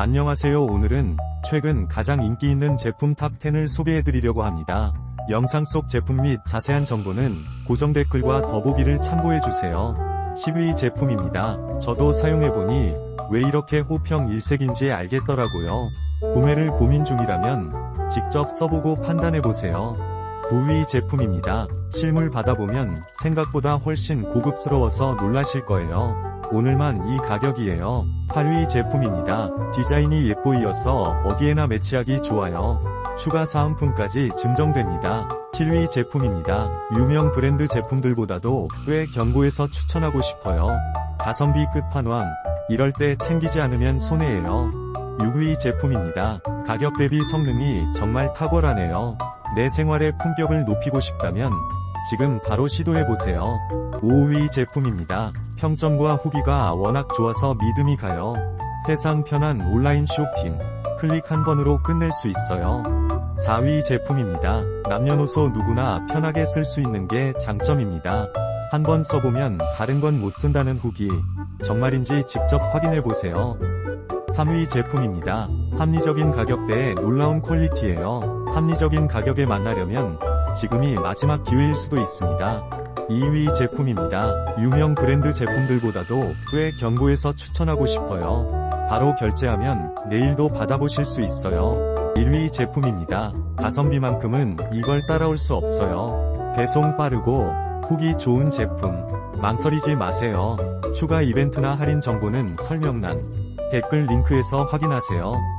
안녕하세요 오늘은 최근 가장 인기 있는 제품 탑10을 소개해드리려고 합니다. 영상 속 제품 및 자세한 정보는 고정 댓글과 더보기를 참고해주세요. 10위 제품입니다. 저도 사용해보니 왜 이렇게 호평 일색인지 알겠더라고요. 구매를 고민 중이라면 직접 써보고 판단해보세요. 9위 제품입니다. 실물 받아보면 생각보다 훨씬 고급스러워서 놀라실 거예요. 오늘만 이 가격이에요. 8위 제품입니다. 디자인이 예뻐이어서 어디에나 매치하기 좋아요. 추가 사은품까지 증정됩니다. 7위 제품입니다. 유명 브랜드 제품들보다도 꽤 견고해서 추천하고 싶어요. 가성비 끝판왕. 이럴 때 챙기지 않으면 손해예요. 6위 제품입니다. 가격 대비 성능이 정말 탁월하네요. 내 생활의 품격을 높이고 싶다면 지금 바로 시도해보세요. 5위 제품입니다. 평점과 후기가 워낙 좋아서 믿음이 가요. 세상 편한 온라인 쇼핑. 클릭 한 번으로 끝낼 수 있어요. 4위 제품입니다. 남녀노소 누구나 편하게 쓸 수 있는 게 장점입니다. 한번 써보면 다른 건 못 쓴다는 후기. 정말인지 직접 확인해보세요. 3위 제품입니다. 합리적인 가격대에 놀라운 퀄리티예요. 합리적인 가격에 만나려면 지금이 마지막 기회일 수도 있습니다. 2위 제품입니다. 유명 브랜드 제품들보다도 꽤 견고해서 추천하고 싶어요. 바로 결제하면 내일도 받아보실 수 있어요. 1위 제품입니다. 가성비만큼은 이걸 따라올 수 없어요. 배송 빠르고 후기 좋은 제품. 망설이지 마세요. 추가 이벤트나 할인 정보는 설명란, 댓글 링크에서 확인하세요.